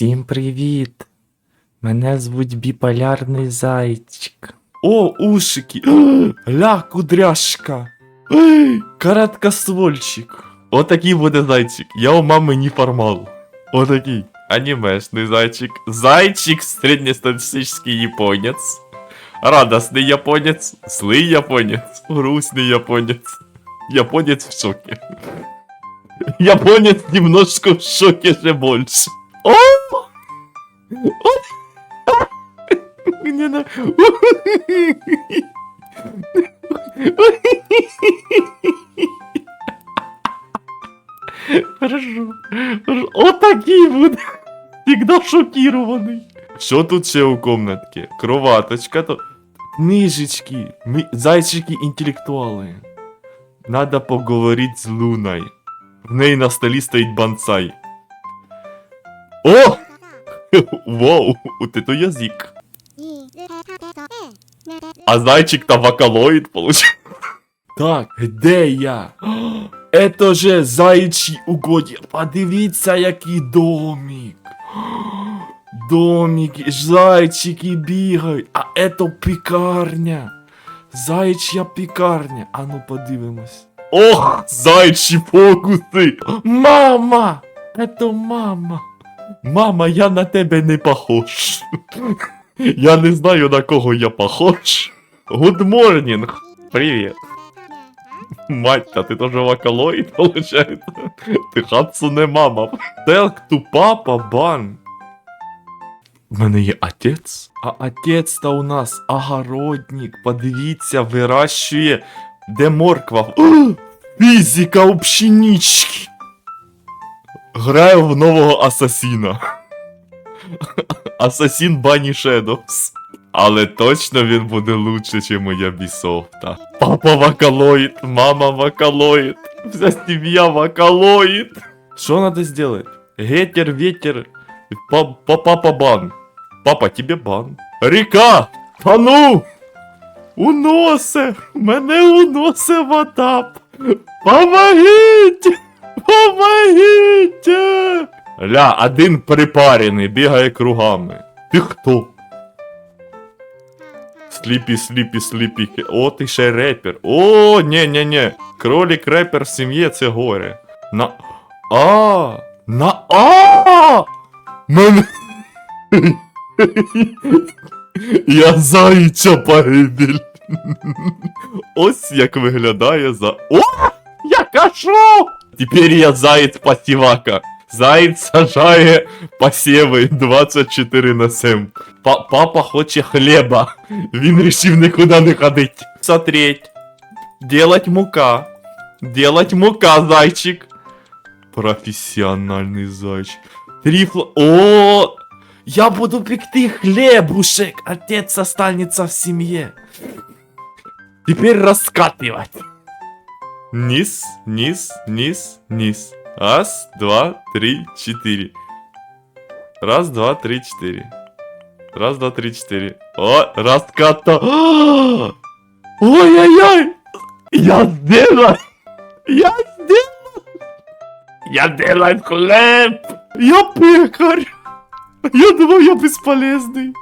Всім привіт! Мене звуть біполярний зайчик. О, ушики! Ля, кудряшка! Ей, Короткоствольчик! Отакий буде зайчик. Я у мами не формал. Отакий. Анімешний зайчик. Зайчик середньостатистичний японець. Радостний японець, злий японець, грустний японець. Японець в шоке. Японец немножко в шоке же больше. О! О! Не на... Хорошо. Хорошо. Отакий буде. Всегда шокірований. Що тут ще у комнатці? Кроваточка, то... Книжечки. Ми... Зайчики інтелектуали. Надо поговорить з Луною. В неї на столі стоїть бонсай. О! Вау! У тебе язик. А зайчик то вокалоид получил. Так, де я? Это же зайчі угодя. Подивіться, який домик. Домики, зайчики бігають, а это пікарня. Зайчя пікарня. А ну подивимось. Ох, зайчі фокуси! Мама! Это мама! Мама, я на тебе не похож. Я не знаю на кого я похож. Good morning. Привет. Мать, та ти тоже вокалоїд, получается? Ти Хацуне мама. Телк ту папа бан. В мене є отець. А отець та у нас огородник. Подивіться, вирощує. Де морква? Фізика у пшенички. Граю в нового асасіна. Асасін Бані Shadows. Але точно він буде лучше, ніж моя бісофта. Папа вокалоїд, мама вокалоїд, вся сім'я вокалоїд. Що надо сделать? Гетер, ветер, па- па- папа бан. Папа, тебе бан. Ріка! А ну! Уносе! Мене уносе в атап! Помогіть! Помогіть! Ля, один припарений, бігає кругами. Ти хто? Сліпі, сліпі, сліпі. О, ти ще репер. О, ні, ні, ні. Кролік репер в сім'ї це горе. На. А! На А! Мене. Я зайча погибель. Ось як виглядає за. О! Я кажу! Тепер я заєць пасівака. Заєць сажає посіви 24 на 7. Па- папа хоче хліба. Він рішив нікуди не ходить. Смотреть. Делать мука. Делать мука, зайчик. Професіональний зайчик. Трифла. О! Я буду пекти хлебушек. Отец останется в семье. Теперь раскатывать. Низ, низ, низ, низ. Раз, два, три, четыре. Раз, два, три, четыре. Раз, два, три, четыре. О, раската. Ой-ой-ой! Я сделал! Я сделал! Я делаю хлеб! Я пекарь! Я думал, я бесполезный.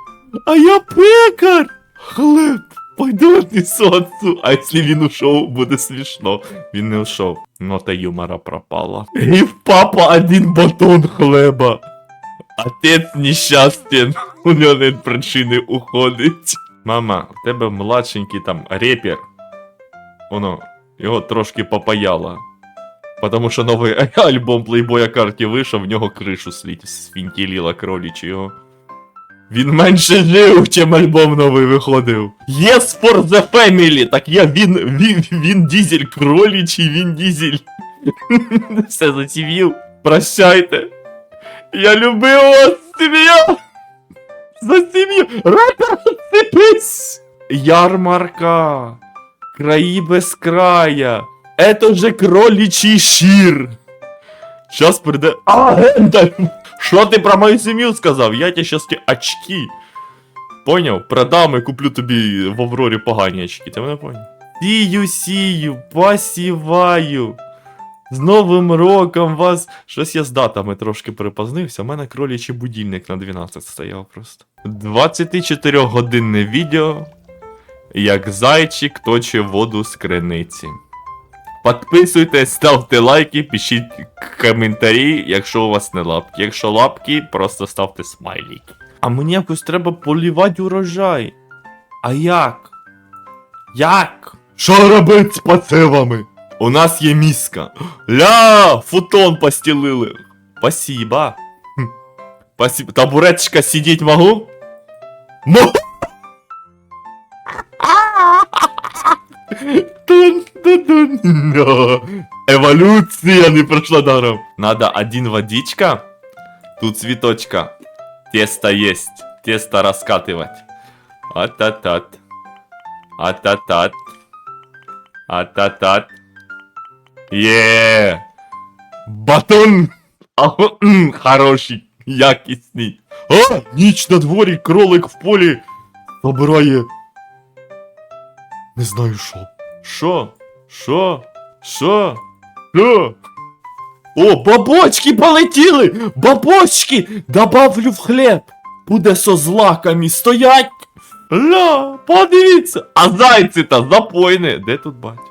А я пекарь! Хлеб! Пойду отнесу. А если він ушов, буде смішно. Він не ушов. Нота юмора пропала. І в папа один батон хлеба. Отець нещастен. У нього нет причини уходить. Мама, в тебе младшенький там репер. Воно, його трошки попаяло. Потому що новий альбом Playboy карті вийшов, в нього кришу свінтіліла кролічого. Він менше жив, чим альбом новий виходив. Yes for the family! Так я він, він, він дізель кролічий, він дізель. Все зацівів. Прощайте. Я любив вас, сім'я! За сім'ю! Рапер, отцепись! Ярмарка! Краї без края! Это же кроличий шир! Сейчас прийде. А! Що ти про мою сім'ю сказав? Я тебе щас ті очки. Поняв? Продам і куплю тобі в Аврорі погані очки. Ти мене поняв? Сію, сію, посіваю. З Новим роком вас! Щось я з датами трошки припознився. У мене кролячий будильник на 12 стояв просто. 24 годинне відео, як зайчик точить воду з криниці. Підписуйтесь, ставте лайки, пишіть коментарі, якщо у вас не лапки. Якщо лапки, просто ставте смайлики. А мені якось треба полівати урожай. А як? Як? Що робить з пацевами? У нас є міска. Ля, футон постелили. Спасибо. Спасибо. Табуреточка сидеть могу? Могу. Тун, тун, тун. Но. Эволюция не прошла даром. Надо один водичка. Тут цветочка. Тесто есть. Тесто раскатывать. Ататат. Ататат. Ататат. Є. Батон. Ага, м, Хороший, якісний. А, ніч на дворі, кролик в полі. Обирає. Не знаю що. Що? Що? Що? Що? О, бабочки полетіли! Бабочки! Добавлю в хліб! Буде со злаками стоять! Ля, подивіться! А зайці та запойне! Де тут батя?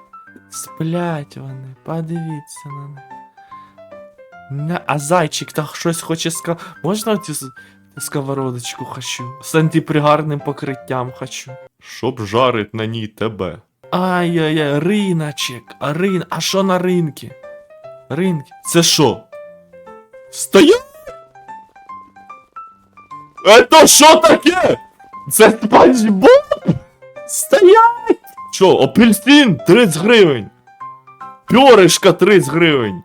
Сплять вони, подивіться на них. А зайчик так щось хоче ска... Можна цю сковородочку хочу? З антипригарним покриттям хочу. Щоб жарить на ній тебе. Ай-яй-яй, риночек, а рин... А що на ринки? Ринки? Це що? Стоять? Это що таке? Це спанч Боб? Стоять! Що, апельсин 30 гривень. Пьоришка 30 гривень.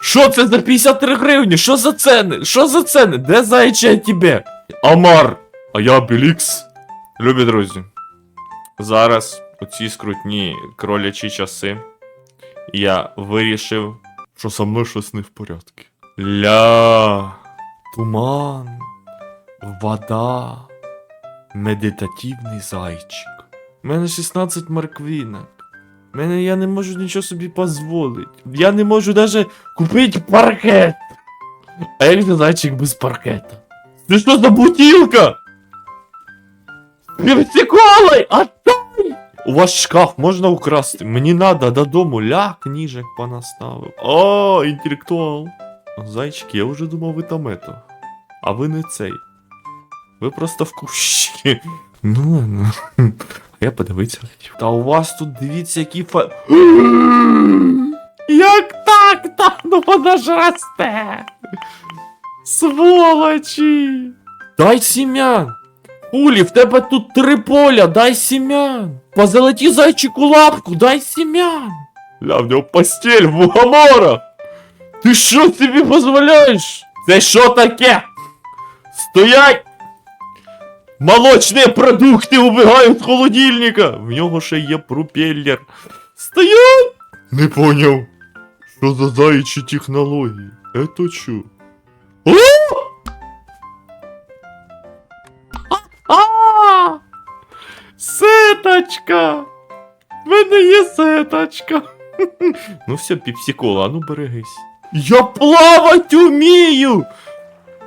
Що це за 53 гривні? Що за ціни? Що за ціни? Де зайче тебе? Амар. А я Белікс. Любі друзі. Зараз у ці скрутні кролячі часи я вирішив, що со мною щось не в порядку. Ля. Туман. Вода. Медитативний зайчик. У мене 16 морквинок. Мене я не можу нічого собі дозволити. Я не можу даже купити паркет. А як зайчик без паркета? Це що за бутилка? Пепсиколой! Отдай! У вас шкаф можна украсти? Мені надо додому ля книжек понаставив. О, інтелектуал. Зайчик, я вже думав, ви там ето. А ви не цей. Ви просто в кущі. Ну ладно. Я подивитися хотів. Та у вас тут дивіться, які фа. Як так? Та ну вона ж росте. Сволочі. Дай сім'ян. Улі, в тебе тут три поля, дай сім'ян. Позолоті зайчику лапку, дай сім'ян. Ля, в нього постель в мухомора. Ти що собі дозволяєш? Це що таке? Стоять! Молочні продукти убігають з холодильника. В нього ще є пропеллер. Стоять! Не поняв. Що за заячі технології? Это що? Сеточка! В мене є сеточка. Ну все, піпсікола, а ну берегись. Я плавать умію!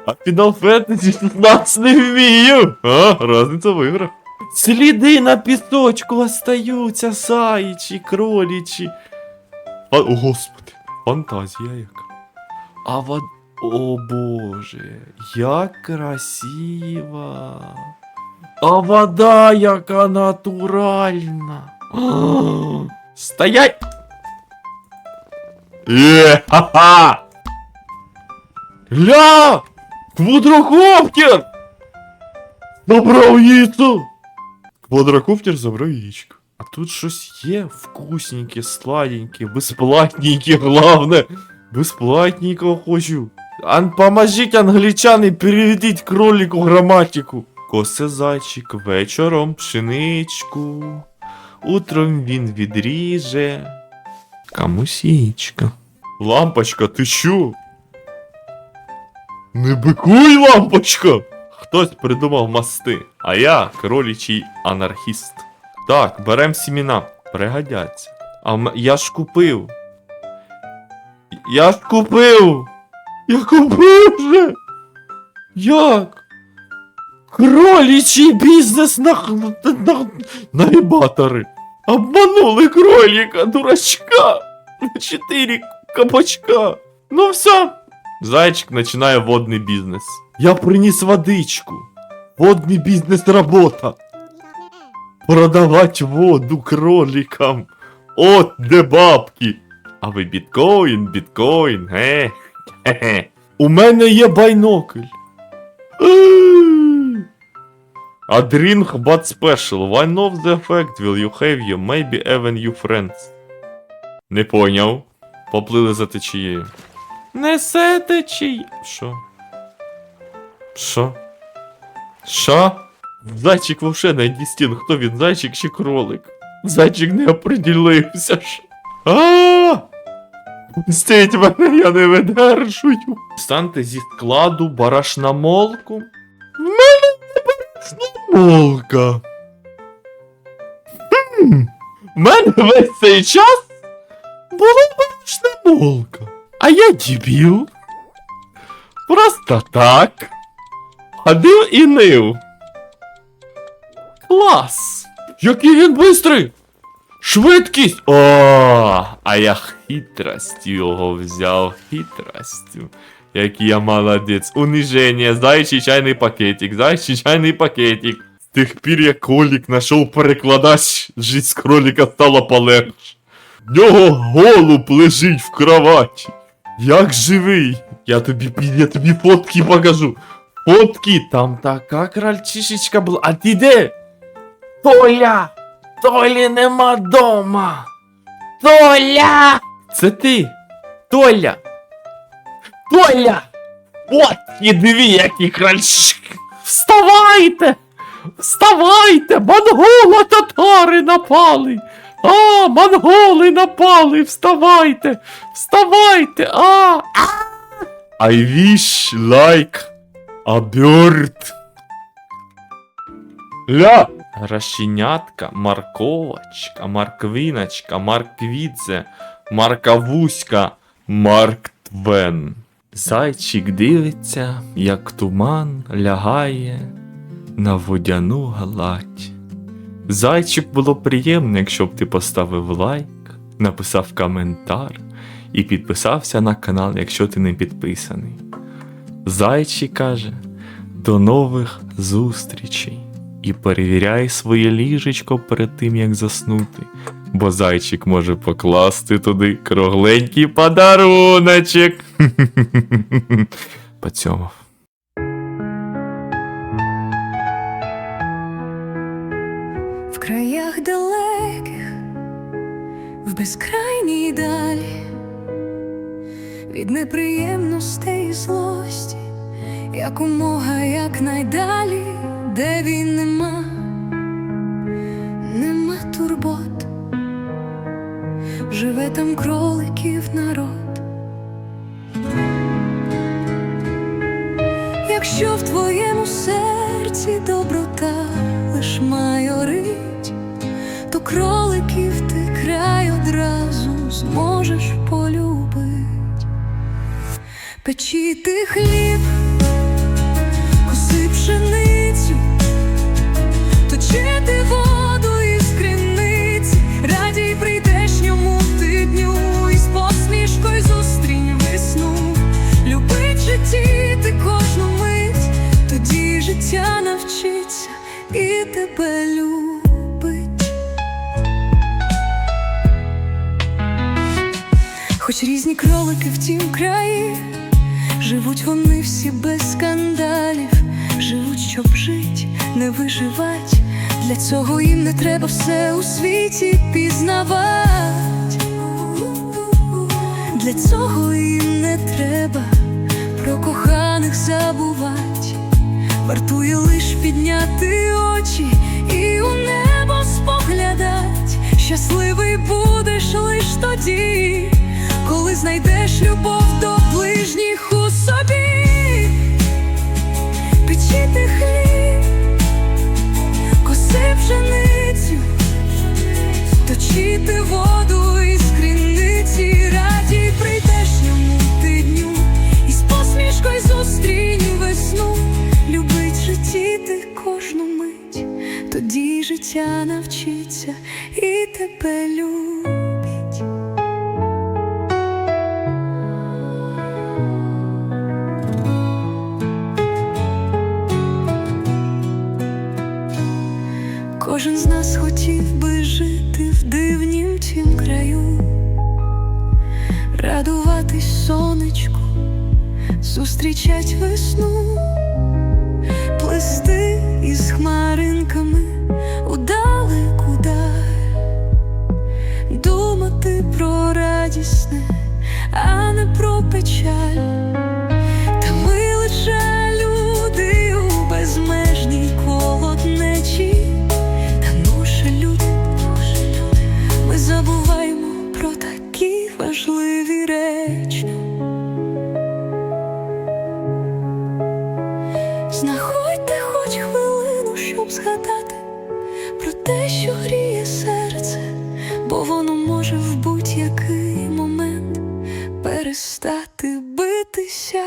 А Final Fantasy 16 не вмію! А, разниця в іграх. Сліди на пісочку остаються, заячі, кролічі. О, господи, фантазія яка. А вод... О боже, як красиво. А вода яка натуральна. О, Стоять! Е, ха-ха! Ля! Квадрокоптер! Забрав яйцо! Квадрокоптер забрав яєчко. А тут щось є вкусненьке, сладеньке, безплатненьке, главне. Безплатненького хочу. Ан, поможіть, англічани, переведіть кролику граматику. Косе зайчик вечором пшеничку. Утром він відріже. Комусь яєчко. Лампочка, ти чо? Не бикуй, лампочка! Хтось придумав мости, а я кролічий анархіст. Так, берем сіміна, пригодяться. А я ж купив. Я ж купив! Я купив вже! Як? Кролічий бізнес на, на, нагибатори. Обманули кролика, дурачка. На чотири кабачка. Ну все. Зайчик починає водний бізнес. Я приніс водичку. Водний бізнес работа. Продавать воду кроликам. От де бабки. А ви біткоін, біткоін, ге. У мене є байнокль. A drink but special. One of the effect will you have you, maybe even you friends. Не поняв. Поплили за течією. Несе течія. Що? Що? Що? Зайчик вовше не дістін. Хто він, зайчик чи кролик? Зайчик не оприділився. А! Стіть мене, я не видержую. Станьте зі складу барашнамолку. В мене. Хм. В мене весь цей час була барашнамолка. А я дебіл. Просто так. Ходив і нив. Клас! Який він бистрий! Швидкість! О, а я хитростю його взяв, хитростю. Який я молодець. Униження, зайчий чайний пакетик, зайчий чайний пакетик. З тих пір, як кролик знайшов перекладач, життя з кролика стала полегше. Нього голуб лежить в кроваті. Як живий. Я тобі, я тобі фотки покажу. Фотки, там така крольчишечка була. А ти де? Толя! Толі нема дома! Толя! Це ти! Толя! Толя! От і диви, які крольчики! Вставайте! Вставайте! Монголо татари напали! А, монголи напали! Вставайте! Вставайте! А! I wish like a bird. Ля! Ращенятка, морковочка, морквиночка, морквідзе, маркавуська, Марк Твен. Зайчик дивиться, як туман лягає на водяну гладь. Зайчик було приємно, якщо б ти поставив лайк, написав коментар і підписався на канал, якщо ти не підписаний. Зайчик каже: до нових зустрічей і перевіряй своє ліжечко перед тим, як заснути, бо зайчик може покласти туди кругленький подаруночок. Поцьомав. В краях далеких, в безкрайній далі, від неприємностей і злості, якомога якнайдалі, де він нема там кроликів народ. Якщо в твоєму серці доброта лиш майорить, то кроликів ти край одразу зможеш полюбить, печити хліб, тебе любить. Хоч різні кролики в тім краї, живуть вони всі без скандалів, живуть, щоб жить, не виживать. Для цього їм не треба все у світі пізнавать. Для цього їм не треба про коханих забувать. Вартує лиш підняти очі і у небо споглядать. Щасливий будеш лиш тоді, коли знайдеш любов до ближніх у собі, печити хліб, коси пшеницю, точити воду життя навчиться і тебе любить. Кожен з нас хотів би жити в дивнім тім краю, радуватись сонечку, зустрічать весну, радісне, а не про печаль. Та ми лише люди у безмежній колоднечі. Та ну же люди, ми забуваємо про такі важливі речі. Знаходьте хоч хвилину, щоб згадати про те, що гріє серце, бо воно може в будь-який перестати битися.